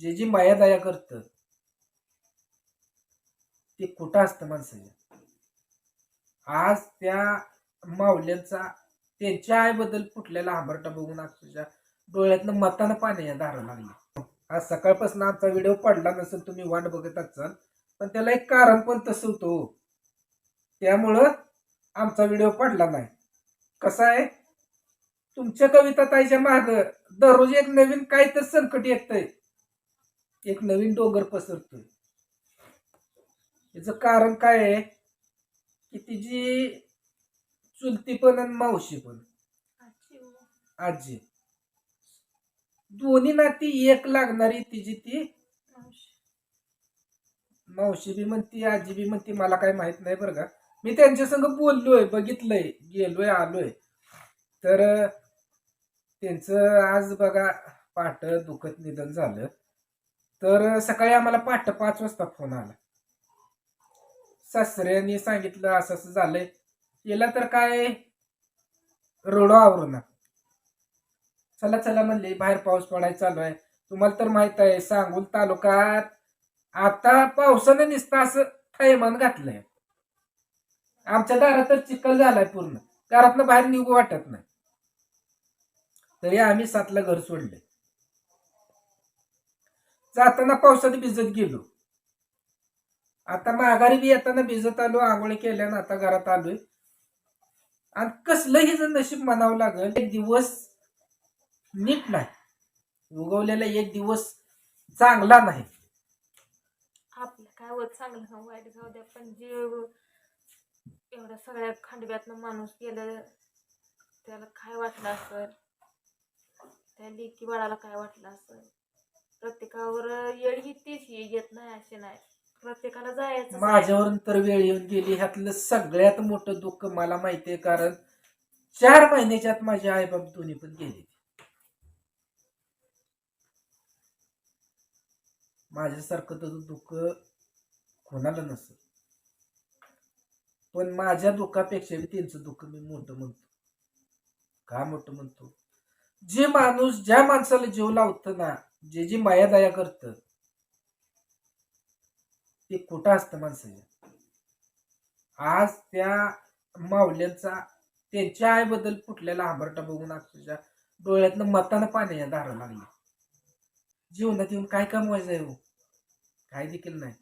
जे जी माया दया करतं ते कुठं असतं माणसाच्या? आज त्या माऊल्यांचा त्यांच्या आईबद्दल फुटलेला आंबरटा बघून अक्षरशः डोळ्यातनं मतानं पाणी धारा लागले. आज सकाळपासून आमचा व्हिडिओ पडला नसेल तुम्ही वाट बघत असाल पण त्याला एक कारण पण तसं होतं हो. त्यामुळं आमचा व्हिडिओ पडला नाही. कसा आहे? तुमच्या कविता ताईच्या माग दररोज एक नवीन काही तर संकट येतंय. एक नवीन डोंगर पसरतोय. याचं कारण काय आहे? की तिची चुलती पण आणि मावशी पण. आजी दोन्ही नाती एक लागणारी तिची ती मावशी बी म्हणती आजी बी म्हणती मला काय माहीत नाही बरं का. मी त्यांच्या संग बोललोय बघितलंय गेलोय आलोय. तर त्यांचं आज बघा पाठ दुखत निधन झालं. तर सकाळी आम्हाला पाठ पाच वाजता फोन आला. सासऱ्याने सांगितलं असं असं झालंय. याला तर काय रोड आवरण चला चला म्हणले बाहेर पाऊस पडायला चालू आहे. तुम्हाला तर माहीत आहे सांगूल तालुक्यात आता पावसानं निसता असं थैमान घातलंय. आमच्या दारात तर चिखल झालाय पूर्ण. घरातनं बाहेर निघू वाटत नाही. तरी आम्ही सातला घर सोडले जाताना पावसात भिजत गेलो. आता माघारी बी येताना भिजत आलो आंघोळ केल्यानं आता घरात आलोय. आणि कसलं हे जर नशीब म्हणावं लागल एक दिवस नीट नाही. उगवलेला एक दिवस चांगला नाही. आपलं काय होत चांगलं ना वाईट जाऊ द्या. पण जे एवढ्या सगळ्या खांडव्यातनं माणूस गेलं त्याला काय वाटलं असेल? त्या लेकी बाळाला काय वाटलं असेल? प्रत्येकावर येळ ही तीच येत नाही असे नाही. प्रत्येकाला जायचं आहे. माझ्यावरून तर वेळ येऊन गेली. ह्यातलं सगळ्यात मोठं दुःख मला माहितीये कारण चार महिन्याच्यात माझे आईबाप दोन्ही पण गेले. माझ्यासारखं तर दुःख कोणाला नसत. पण माझ्या दुःखापेक्षा त्यांचं दुःख मी मोठं म्हणतो. का मोठं म्हणतो? जे माणूस ज्या माणसाला जीव लावतं ना जे जी माया दया करतं ते कुठं असतं माणसाच्या आज त्या माऊल्यांचा त्यांच्या आईबद्दल फुटलेला आंबरटा बघून अक्षरशः डोळ्यातनं मतानं पाणी धारा लागले. जीवनात येऊन काय कमवायचं आहे हो? काय देखील नाही.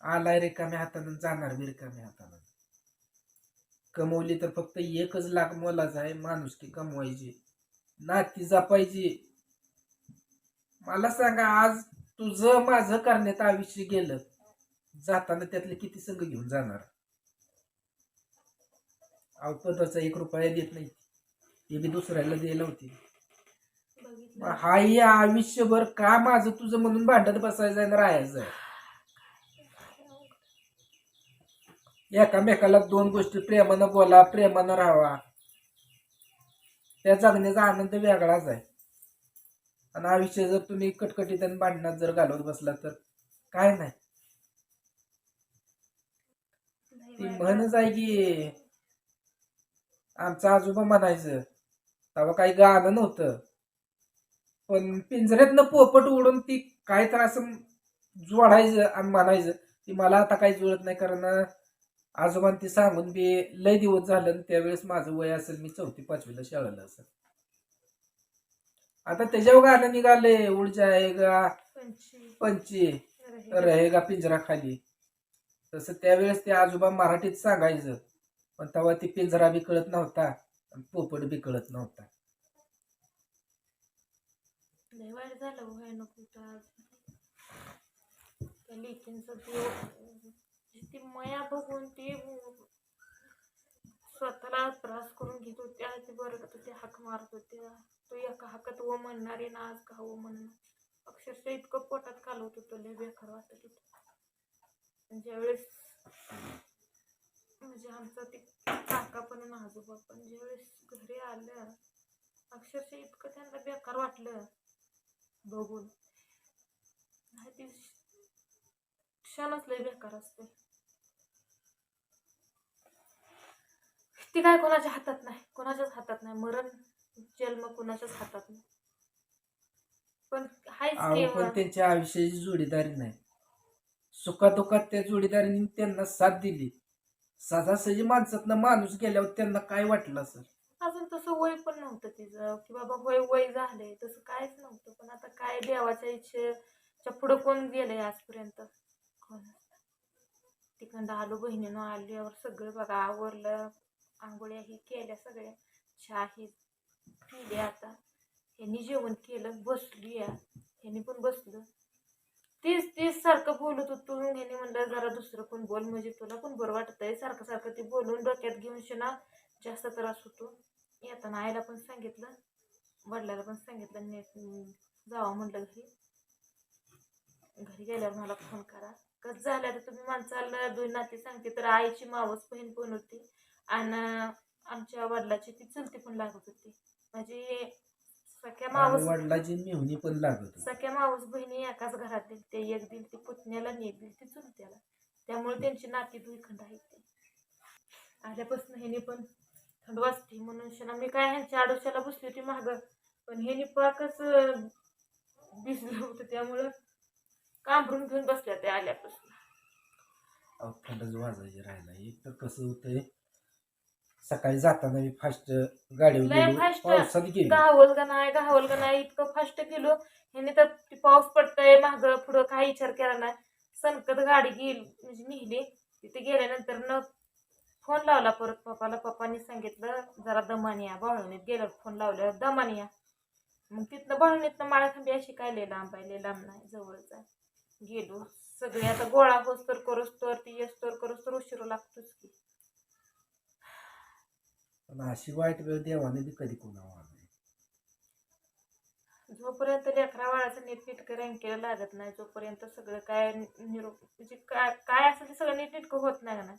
आलाय रिकाम्या हातानं जाणार बी रिकाम्या हातानं. कमवली तर फक्त एकच लाख मोलाच आहे माणुसकी कमवायची. नाती जपायची. मला सांगा आज तुझं माझं करण्यात आयुष्य गेलं. जाताना त्यातले किती संघ घेऊन जाणार? अवपदाचा एक रुपया देत नाही. ते बी दुसऱ्याला द्यायला होती. हाही आयुष्यभर का माझं तुझं म्हणून भांडत बसायचं आणि राहायचं? एकामेकाला दोन गोष्टी प्रेमानं बोला प्रेमानं राहावा. त्या जगण्याचा आनंद वेगळाच आहे. आणि आयुष्य जर तुम्ही कटकटीत आणि भांडणात जर घालवत बसला तर काय नाही. ती म्हणच आहे की आमचा आजोबा म्हणायचं तेव्हा काही गाणं नव्हतं. पण पिंजऱ्यातनं पोपट उडून ती काय तर असं जोडायचं आणि म्हणायचं ती मला आता काही जुळत नाही कारण आजोबान ती सांगून बी लय दिवस झालं त्यावेळेस माझं वय असेल मी चौथी पाचवीला शाळेला असेल. आता त्याच्यावर गाणं निघाले उडजा आहे गा पंची पंची रहे. रहेगा पिंजरा खाली तसं त्यावेळेस ते आजोबा मराठीत सांगायचं. पण तेव्हा ती पिंजरा बी कळत नव्हता आणि पोपट बी कळत नव्हता. झालं ते ती मया बघून ते स्वतःला त्रास करून घेत होत्या ते बरगत होते हाक मारत होत्या तो एका हाकात व म्हणणारे ना आज का हो म्हणणं अक्षरशः इतकं पोटात कालवत होतं लय बेकार वाटत होतं. ज्यावेळेस म्हणजे आमचं ते काका पण आणि आजोबा पण ज्यावेळेस घरी आलं अक्षरशः इतकं त्यांना बेकार वाटलं बघून. ती क्षणच लय बेकार असते ती काय कोणाच्या हातात नाही. कोणाच्याच हातात नाही. मरण जन्म कोणाच्याच हातात नाही. पण पण. त्यांच्या आयुष्याची जोडीदारी नाही. सुखादुखात त्या जोडीदारीने त्यांना साथ दिली. सजासजी माणसातनं माणूस गेल्यावर त्यांना काय वाटलं असेल अजून तसं वय पण नव्हतं तिचं. की बाबा वय वय झालंय. तसं काहीच नव्हतं. पण आता काय देवाच्या इच्छेच्या पुढं कोण गेलंय आजपर्यंत? कोण? तिकडं आलो बहिणीनं आल्यावर सगळं बघा आवरलं. आंघोळ्या हे केल्या सगळ्या. चहा हे पिले आता. ह्यांनी जेवण केलं बसली या ह्यांनी पण बसलं. तीच तीच सारखं बोलत होतो. ह्यांनी म्हणलं जरा दुसरं पण बोल म्हणजे तुला पण बरं वाटतंय. सारखं सारखं ते बोलून डोक्यात घेऊन शिना जास्त त्रास होतो. येताना आईला पण सांगितलं वडिलाला पण सांगितलं नीट जावं म्हणलं घरी. घरी गेल्यावर मला फोन करा. कसं झालं तुम्ही माणसाला दोन नाते सांगते तर आईची मावस बहीण पण होती. आणि आमच्या वडिलाची ती चुलती पण लागत होती. म्हणजे सख्या मावस वडिलाची मेहुणी पण लागत. सख्या मावस बहिणी एकाच घरात दिली ते एक दिल ती पुतण्याला आणि एक दिल ती चुलत्याला. त्यामुळे त्यांची नाती दुईखंड आहेत ते. आल्यापासून ह्याने पण थंड वाजते म्हणून शना मी काय ह्यांच्या आडोशाला बसली होती मागं पण ह्याने पाकच अं, भिजलं होतं त्यामुळं कांबरून घेऊन बसल्या त्या आल्यापासून. थंडच वाजायची राहिला. एक तर कसं होतंय सकाळी जाताना मी फास्ट गाडीवर लय गेलो fast. पावसात गेलो गावल का नाही गावल का नाही इतकं फास्ट गेलो ह्याने तर ते पाऊस पडतंय मागं पुढं काही विचार केला नाही. सनकत गाडी गेली म्हणजे निघली. तिथे गेल्यानंतर न फोन लावला परत पप्पाला. पप्पानी सांगितलं जरा दमानी या बाळवणीत गेल्यावर फोन लावल्यावर दमानी या. मग तिथनं बाळवणीतनं माळाखांबी अशी काय लय लांब आहे लय लांब नाही जवळच आहे. गेलो. सगळे आता गोळा होस तर करोस तर ती येस तर करोस तर उशिरा लागतोच की. पण अशी वाईट वेळ देवाने बी कधी कोणावर आणली. जोपर्यंत लेकरा बाळाचं नीटनेटकं रँकेला लागत नाही जोपर्यंत सगळं काय निरोप म्हणजे काय काय असेल ते सगळं नीटनेटकं होत नाही ना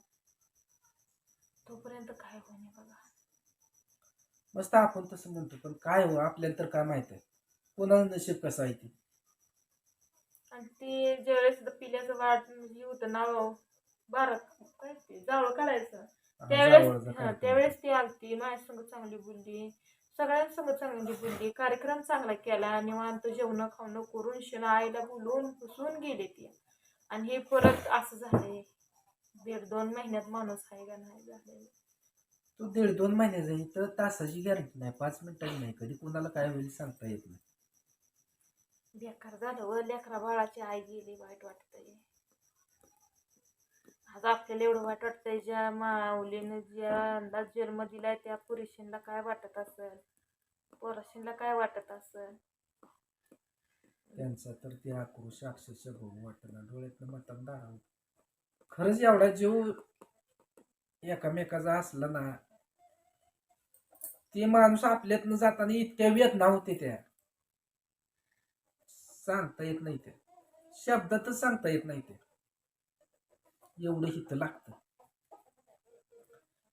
तोपर्यंत काय होणे बघा. मस्त आपण तसं म्हणतो पण काय हो आपल्याला तर काय माहीत आहे? कोणाचं नशीब कसं आहे ते? आणि ते ज्यावेळेस पिल्याचं वाट म्हणजे होतं ना बारा काय ते जावळ काढायचं. त्यावेळेस हा. त्यावेळेस ती आलती माझ्या संग चांगली बोलली सगळ्यांसंग चांगली बोलली कार्यक्रम चांगला केला निवांत जेवण खावणं करून शिना आईला बोलून पुसून गेले ती. आणि हे परत असं झालंय दीड दोन महिन्यात माणूस आहे का नाही झालंय. तो दीड दोन महिन्याचा आहे तर तासाची गॅरंटी नाही पाच मिनिटाची नाही कधी कोणाला काय होईल सांगता येत नाही. बेकार झालं व लेकरा बाळाची आई गेली वाईट वाटतंय. आज आपल्याला एवढं वाईट वाटतंय ज्या माऊलीनं ज्या अंदाज जन्म दिलाय त्या पुरुषींना काय वाटत असेल? पोराशींना काय वाटत असेल? त्यांचा तर ते आक्रोश अक्षरशः बघू वाटला ना डोळ्यातनं मतान खरंच एवढा जीव एकामेकाचा असला ना ते माणूस आपल्यातनं जाताना इतक्या वेदना होते त्या. सांगता येत नाही ते शब्दातच सांगता येत नाही ते एवढं हित लागतं.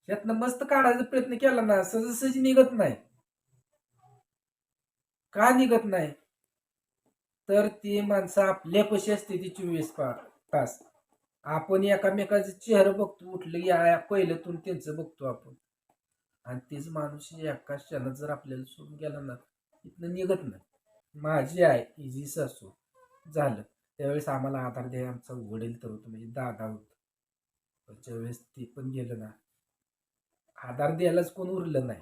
यातनं मस्त काढायचा प्रयत्न केला ना सहजासहजी निघत नाही. का निघत नाही? तर ती माणसं आपल्यापाशी असते ती चोवीस तास. आपण एकामेकाचं चेहरा बघतो उठलं या पहिल्यातून त्यांचं बघतो आपण. आणि तेच माणूस एका क्षणात जर आपल्याला सोडून गेला ना इथनं निघत नाही. माझी आहे इजी सासू झालं. त्यावेळेस आम्हाला आधार द्याय आमचा वडील तर होतो म्हणजे दादा होतो. पुढच्या ज्यावेळेस ते पण गेलं ना. आधार द्यायलाच कोण उरलं नाही.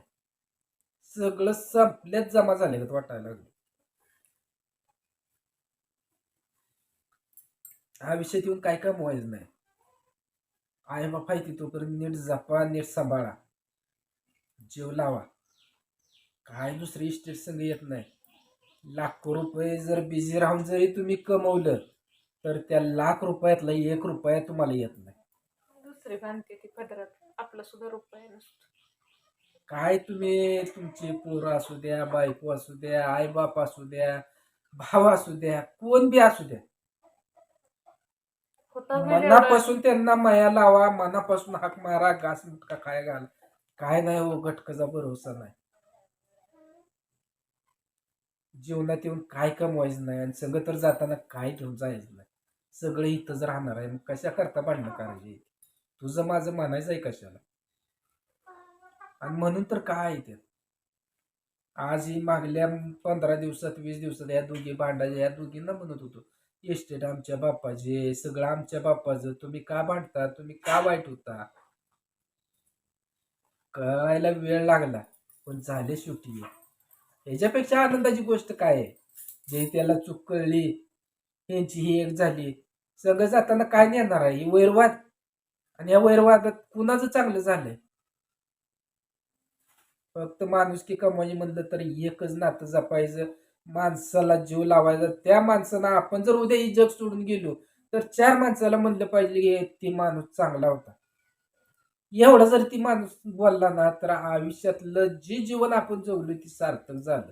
सगळं संपल्याच जमा झालेलं वाटायला लागलं. विषय येऊन काय कमवायचं नाही. आई बापा आहे तोपर्यंत नीट जपा नीट सांभाळा. जीव लावा. काय दुसरी इस्टेट संघ येत नाही. लाखो रुपये जर बिझी राहून जरी तुम्ही कमवलं तर त्या लाख रुपयातला एक रुपया तुम्हाला येत नाही. दुसरे बांधते ती पदरात. आपला सुद्धा रुपये नसतो काय तुम्ही तुमची पोरं असू द्या बायको असू द्या आई बाप असू द्या भाव असू द्या कोण बी असू द्या. होता वेळ एवढा- मनापासून त्यांना माया लावा मनापासून हाक मारा घास मुटका काय घाल. काय नाही हो घटकाचा भरोसा नाही. जीवनात येऊन काय कमवायचं नाही आणि सगळं तर जाताना काय घेऊन जायचं नाही. सगळं इथंच राहणार आहे. मग कशा करता भांडणं करायची? तुझं माझं म्हणायचं आहे कशाला? आणि म्हणून तर काय आहे त्यात आज ही मागल्या पंधरा दिवसात वीस दिवसात या दोघी भांडायच्या या दोघींना म्हणत होतो इस्टेट आमच्या बाप्पाचे सगळं आमच्या बाप्पाचं. तुम्ही का भांडता? तुम्ही का वाईट होता? कळायला वेळ लागला पण झाले शेवटी ह्याच्यापेक्षा आनंदाची गोष्ट काय आहे? जे त्याला चूक कळली यांची ही एक झाली. सगळं जाताना काय नेणार आहे? ही वैरवाद. आणि या वैरवादात कुणाचं चांगलं झालंय? फक्त माणुसकी कमाई म्हणलं तर एकच नातं जपायचं. माणसाला जीव लावायचा. त्या माणसानं आपण जर उद्या ही जग सोडून गेलो तर चार माणसाला म्हणलं पाहिजे की ती माणूस चांगला होता. एवढा जर ती माणूस बोलला ना तर आयुष्यातलं जे जीवन आपण जगलो ते सार्थक झालं.